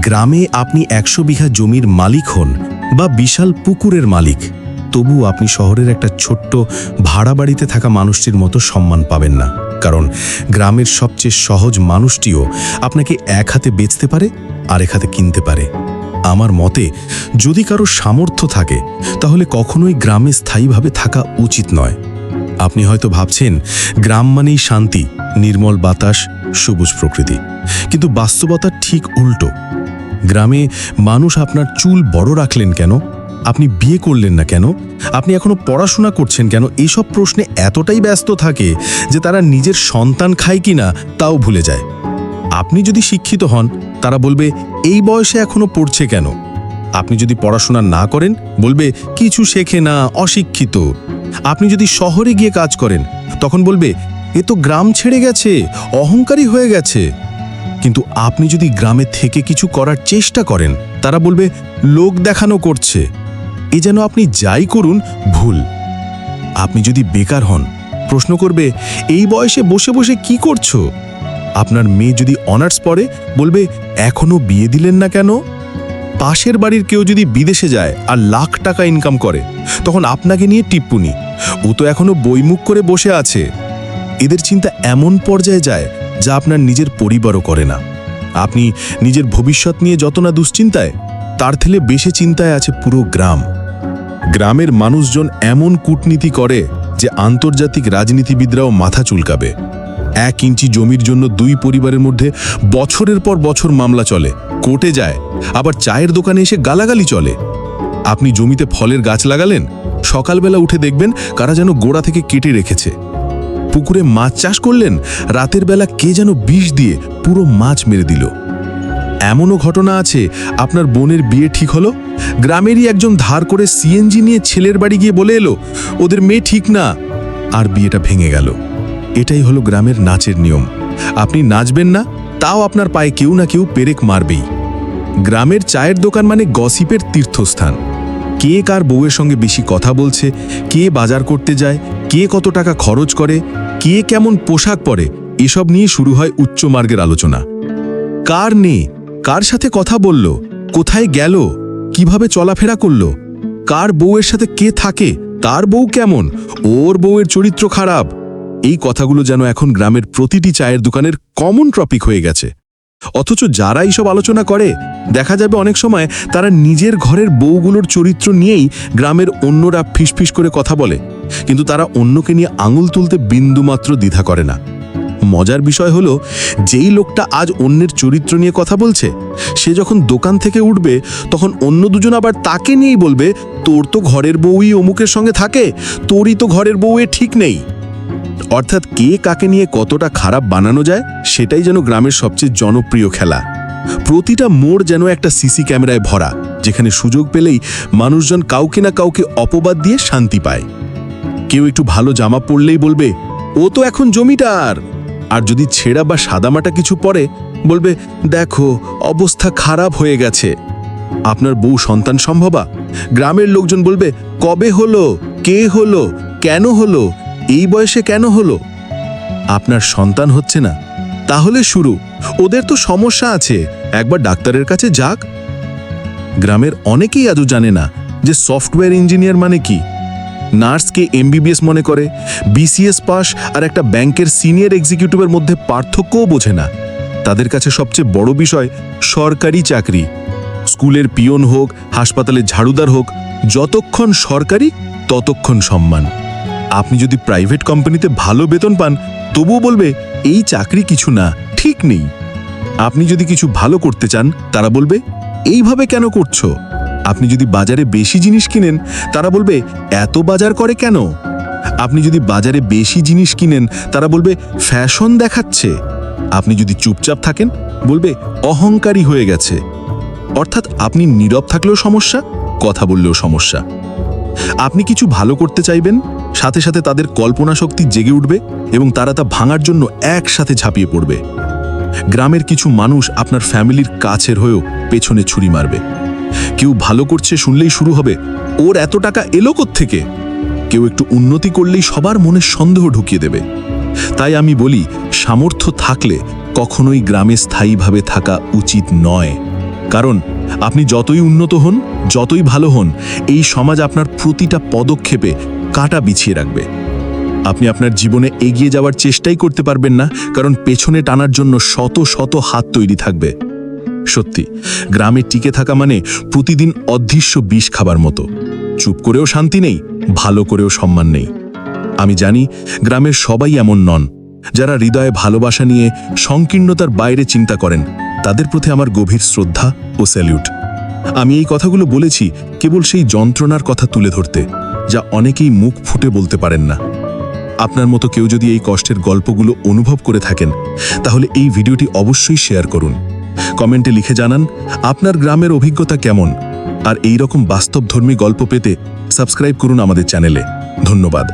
গ্রামে আপনি একশো বিঘা জমির মালিক হন বা বিশাল পুকুরের মালিক, তবু আপনি শহরের একটা ছোট্ট ভাড়া বাড়িতে থাকা মানুষটির মতো সম্মান পাবেন না। কারণ গ্রামের সবচেয়ে সহজ মানুষটিও আপনাকে এক হাতে বেচতে পারে, আরেক হাতে কিনতে পারে। আমার মতে, যদি কারও সামর্থ্য থাকে, তাহলে কখনোই গ্রামে স্থায়ীভাবে থাকা উচিত নয়। আপনি হয়তো ভাবছেন, গ্রাম মানেই শান্তি, নির্মল বাতাস, সবুজ প্রকৃতি। কিন্তু বাস্তবতা ঠিক উল্টো। গ্রামে মানুষ আপনার চুল বড় রাখলেন কেন? আপনি বিয়ে করলেন না কেন? আপনি এখনও পড়াশোনা করছেন কেন? এইসব প্রশ্নে এতটাই ব্যস্ত থাকে যে তারা নিজের সন্তান খায় কিনা তাও ভুলে যায়। আপনি যদি শিক্ষিত হন, তারা বলবে, এই বয়সে এখনও পড়ছে কেন? আপনি যদি পড়াশোনা না করেন, বলবে, কিছু শেখে না, অশিক্ষিত। আপনি যদি শহরে গিয়ে কাজ করেন, তখন বলবে, এ তো গ্রাম ছেড়ে গেছে, অহংকারী হয়ে গেছে। কিন্তু আপনি যদি গ্রামে থেকে কিছু করার চেষ্টা করেন, তারা বলবে, লোক দেখানো করছে। এ যেন আপনি যাই করুন, ভুল। আপনি যদি বেকার হন, প্রশ্ন করবে, এই বয়সে বসে বসে কি করছ? আপনার মেয়ে যদি অনার্স পড়ে, বলবে, এখনও বিয়ে দিলেন না কেন? পাশের বাড়ির কেউ যদি বিদেশে যায় আর লাখ টাকা ইনকাম করে, তখন আপনাকে নিয়ে টিপ্পুনি। ও তো এখনও বইমুখ করে বসে আছে। এদের চিন্তা এমন পর্যায়ে যায় যা আপনার নিজের পরিবারও করে না। আপনি নিজের ভবিষ্যৎ নিয়ে যত না দুশ্চিন্তায়, তার থেকে বেশি চিন্তায় আছে পুরো গ্রাম। গ্রামের মানুষজন এমন কূটনীতি করে যে আন্তর্জাতিক রাজনীতিবিদরাও মাথা চুলকাবে। এক ইঞ্চি জমির জন্য দুই পরিবারের মধ্যে বছরের পর বছর মামলা চলে, কোর্টে যায়, আবার চায়ের দোকানে এসে গালাগালি চলে। আপনি জমিতে ফলের গাছ লাগালেন, সকালবেলা উঠে দেখবেন কারা যেন গোড়া থেকে কেটে রেখেছে। পুকুরে মাছ চাষ করলেন, রাতের বেলা কে যেন বিষ দিয়ে পুরো মাছ মেরে দিল। এমনও ঘটনা আছে, আপনার বোনের বিয়ে ঠিক হলো? গ্রামেরই একজন ধার করে সিএনজি নিয়ে ছেলের বাড়ি গিয়ে বলে এলো, ওদের মেয়ে ঠিক না। আর বিয়েটা ভেঙে গেল। এটাই হলো গ্রামের নাচের নিয়ম। আপনি নাচবেন না, তাও আপনার পায়ে কেউ না কেউ পেরেক মারবেই। গ্রামের চায়ের দোকান মানে গসিপের তীর্থস্থান। কে কার বউয়ের সঙ্গে বেশি কথা বলছে, কে বাজার করতে যায়, কে কত টাকা খরচ করে, কে কেমন পোশাক পরে, এসব নিয়ে শুরু হয় উচ্চ মার্গের আলোচনা। কার নে কার সাথে কথা বলল? কোথায় গেল? কীভাবে চলাফেরা করল? কার বউয়ের সাথে কে থাকে? তার বউ কেমন? ওর বউয়ের চরিত্র খারাপ। এই কথাগুলো যেন এখন গ্রামের প্রতিটি চায়ের দোকানের কমন টপিক হয়ে গেছে। অথচ যারা এইসব আলোচনা করে, দেখা যাবে অনেক সময় তারা নিজের ঘরের বউগুলোর চরিত্র নিয়েই গ্রামের অন্যরা ফিসফিস করে কথা বলে। কিন্তু তারা অন্যকে নিয়ে আঙুল তুলতে বিন্দুমাত্র দ্বিধা করে না। মজার বিষয় হলো, যেই লোকটা আজ অন্যের চরিত্র নিয়ে কথা বলছে, সে যখন দোকান থেকে উঠবে, তখন অন্য দুজন আবার তাকে নিয়েই বলবে, তোর তো ঘরের বউই অমুকের সঙ্গে থাকে, তোরই তো ঘরের বউয়ে ঠিক নেই। অর্থাৎ কে কাকে নিয়ে কতটা খারাপ বানানো যায়, সেটাই যেন গ্রামের সবচেয়ে জনপ্রিয় খেলা। প্রতিটা মোড় যেন একটা সিসি ক্যামেরায় ভরা, যেখানে সুযোগ পেলেই মানুষজন কাউকে না কাউকে অপবাদ দিয়ে শান্তি পায়। কেউ একটু ভালো জামা পরলেই বলবে, ও তো এখন জমিটার আর যদি ছেঁড়া বা সাদামাটা কিছু পরে, বলবে, দেখো, অবস্থা খারাপ হয়ে গেছে। আপনার বউ সন্তান সম্ভবা? গ্রামের লোকজন বলবে, কবে হলো? কে হলো? কেন হলো? এই বয়সে কেন হলো? আপনার সন্তান হচ্ছে না। তাহলে শুরু। ওদের তো সমস্যা আছে। একবার ডাক্তারের কাছে যাক। গ্রামের অনেকেই আজও জানে না যে সফটওয়্যার ইঞ্জিনিয়ার মানে কি। নার্সকে এমবিবিএস মনে করে, বিসিএস পাস আর একটা ব্যাংকের সিনিয়র এক্সিকিউটিভের মধ্যে পার্থক্যও বোঝে না। তাদের কাছে সবচেয়ে বড় বিষয় সরকারি চাকরি। স্কুলের পিয়ন হোক, হাসপাতালের ঝাড়ুদার হোক, যতক্ষণ সরকারি ততক্ষণ সম্মান। আপনি যদি প্রাইভেট কোম্পানিতে ভালো বেতন পান, তবুও বলবে, এই চাকরি কিছু না, ঠিক নেই। আপনি যদি কিছু ভালো করতে চান, তারা বলবে, এইভাবে কেন করছ? আপনি যদি বাজারে বেশি জিনিস কিনেন, তারা বলবে, এত বাজার করে কেন? আপনি যদি বাজারে বেশি জিনিস কিনেন, তারা বলবে, ফ্যাশন দেখাচ্ছে। আপনি যদি চুপচাপ থাকেন, বলবে, অহংকারী হয়ে গেছে। অর্থাৎ আপনি নীরব থাকলেও সমস্যা, কথা বললেও সমস্যা। আপনি কিছু ভালো করতে চাইবেন সাথে সাথে তাদের কল্পনা শক্তি জেগে উঠবে এবং তারা তা ভাঙার জন্য একসাথে ঝাঁপিয়ে পড়বে। গ্রামের কিছু মানুষ আপনার ফ্যামিলির কাছের হয়েও পেছনে ছুরি মারবে। কেউ ভালো করছে শুনলেই শুরু হবে, ওর এত টাকা এলো থেকে কেউ একটু উন্নতি করলেই সবার মনে সন্দেহ ঢুকিয়ে দেবে। তাই আমি বলি, সামর্থ্য থাকলে কখনোই গ্রামে স্থায়ীভাবে থাকা উচিত নয়। কারণ আপনি যতই উন্নত হন, যতই ভালো হন, এই সমাজ আপনার প্রতিটা পদক্ষেপে কাটা বিছিয়ে রাখবে। আপনি আপনার জীবনে এগিয়ে যাওয়ার চেষ্টাই করতে পারবেন না, কারণ পেছনে টানার জন্য শত শত হাত তৈরি থাকবে। সত্যি, গ্রামে টিকে থাকা মানে প্রতিদিন অদৃশ্য বিষ খাবার মতো। চুপ করেও শান্তি নেই, ভালো করেও সম্মান নেই। আমি জানি, গ্রামের সবাই এমন নন। যারা হৃদয়ে ভালোবাসা নিয়ে সংকীর্ণতার বাইরে চিন্তা করেন, তাদের প্রতি আমার গভীর শ্রদ্ধা ও স্যালিউট। আমি এই কথাগুলো বলেছি কেবল সেই যন্ত্রণার কথা তুলে ধরতে। যা অনেকেই মুখ ফুটে বলতে পারেন না। আপনার মতো কেউ যদি এই কষ্টের গল্পগুলো অনুভব করে থাকেন, তাহলে এই ভিডিওটি অবশ্যই শেয়ার করুন। কমেন্টে লিখে জানান, আপনার গ্রামের অভিজ্ঞতা কেমন? আর এই রকম বাস্তবধর্মী গল্প পেতে সাবস্ক্রাইব করুন আমাদের চ্যানেলে। ধন্যবাদ।